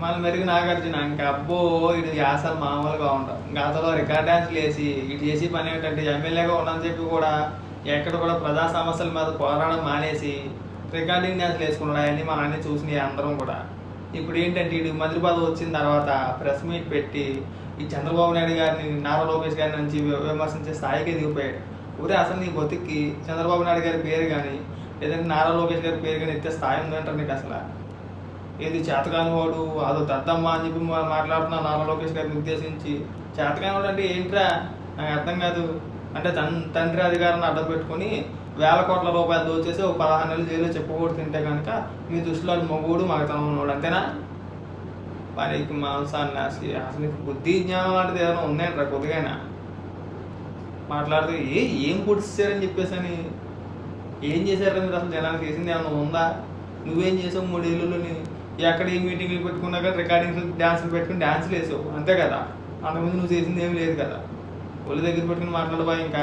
మన మెరుగు నాగార్జున ఇంకా అబ్బో ఇటు యాసలు మామూలుగా ఉండవు గతలో రికార్డ్ డాన్స్లు వేసి ఇటు చేసి పని ఏంటంటే ఎమ్మెల్యేగా ఉండని చెప్పి కూడా ఎక్కడ కూడా ప్రజా సమస్యల మీద పోరాడడం మానేసి రికార్డింగ్ డాన్స్లు వేసుకున్నాడు. అవన్నీ మన అన్ని చూసినాయి అందరం కూడా. ఇప్పుడు ఏంటంటే ఇటు మంత్రి పదవి వచ్చిన తర్వాత ప్రెస్ మీట్ పెట్టి ఈ చంద్రబాబు నాయుడు గారిని నారా లోకేష్ గారి నుంచి విమర్శించే స్థాయికి దిగిపోయాడు ఊరే అసలు నీ బతికి చంద్రబాబు నాయుడు గారి పేరు కానీ లేదంటే నారా లోకేష్ గారి పేరు కానీ ఎత్తే స్థాయి ఉందంటారు నీకు అసలు? ఏది చేతకాని వాడు? అదో దద్దమ్మ అని చెప్పి మాట్లాడుతున్నా నారా లోకేష్ గారిని ఉద్దేశించి. చేతకాని వాడు అంటే ఏంట్రా? నాకు అర్థం కాదు. అంటే తన్ తండ్రి అధికారాన్ని అడ్డం పెట్టుకొని వేల కోట్ల రూపాయలు దోచేసి ఒక పదహారు నెలలు జైల్లో చెప్పకూడదు తింటే కనుక మీ దృష్టిలో అది మగోడు మగతనం ఉన్నవాడు అంతేనా? పనికి మాంసాన్ని అసలు అసలు బుద్ధి జ్ఞానం లాంటిది ఏదైనా ఉన్నాయంట్రా కొద్దిగా మాట్లాడితే ఏ ఏం పొడిచారని చెప్పేసి అని ఏం చేశారని మీరు అసలు జనానికి చేసింది ఏమైనా ఉందా? నువ్వేం చేసావు మూడేళ్ళలోని? ఎక్కడ ఏ మీటింగ్లు పెట్టుకున్నా కానీ రికార్డింగ్స్ డ్యాన్సులు పెట్టుకుని డ్యాన్సులు వేసావు అంతే కదా. అంతకుముందు నువ్వు చేసింది ఏం లేదు కదా. ఒళ్ళు దగ్గర పెట్టుకుని మాట్లాడబా ఇంకా.